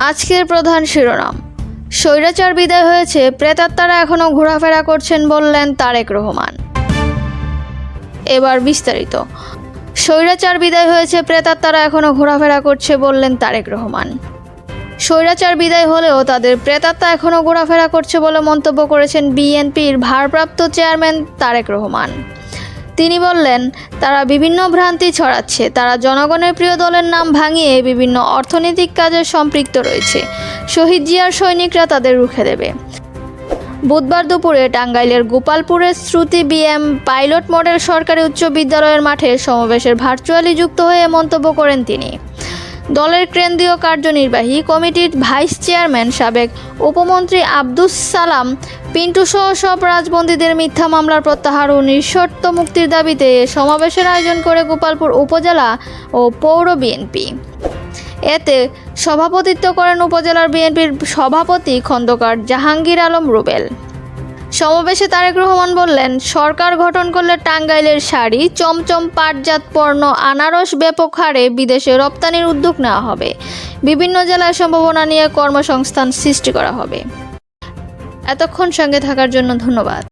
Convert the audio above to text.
আজকের প্রধান শিরোনাম। স্বৈরাচার বিদায় হয়েছে, প্রেতাত্মারা এখনও ঘোরাফেরা করছেন বললেন তারেক রহমান। এবার বিস্তারিত। স্বৈরাচার বিদায় হয়েছে, প্রেতাত্মারা এখনও ঘোরাফেরা করছে বললেন তারেক রহমান। স্বৈরাচার বিদায় হলেও তাদের প্রেতাত্মা এখনও ঘোরাফেরা করছে বলে মন্তব্য করেছেন বিএনপির ভারপ্রাপ্ত চেয়ারম্যান তারেক রহমান। তিনি বললেন, তারা বিভিন্ন ভ্রান্তি ছড়াচ্ছে। তারা জনগণের প্রিয় দলের নাম ভাঙিয়ে বিভিন্ন অর্থনৈতিক কাজে সম্পৃক্ত রয়েছে। শহীদ জিয়ার সৈনিকরা তাদের রুখে দেবে। বুধবার দুপুরে টাঙ্গাইলের গোপালপুরের শ্রুতি বিএম পাইলট মডেল সরকারি উচ্চ বিদ্যালয়ের মাঠে সমাবেশের ভার্চুয়ালি যুক্ত হয়ে মন্তব্য করেন তিনি। দলের কেন্দ্রীয় কার্যনির্বাহী কমিটির ভাইস চেয়ারম্যান সাবেক উপমন্ত্রী আব্দুস সালাম পিন্টু সহ সব রাজবন্দীদের মিথ্যা মামলার প্রত্যাহার ও নিঃশর্ত মুক্তির দাবিতে সমাবেশের আয়োজন করে গোপালপুর উপজেলা ও পৌর বিএনপি। এতে সভাপতিত্ব করেন উপজেলার বিএনপির সভাপতি খন্দকার জাহাঙ্গীর আলম রুবেল। সমাবেশে তারেক রহমান বললেন, সরকার গঠন করলে টাঙ্গাইলের শাড়ি, চমচম পাটজাত পণ্য, আনারস ব্যাপক হারে বিদেশে রপ্তানির উদ্যোগ নেওয়া হবে। বিভিন্ন জেলায় সম্ভাবনা নিয়ে কর্মসংস্থান সৃষ্টি করা হবে। এতক্ষণ সঙ্গে থাকার জন্য ধন্যবাদ।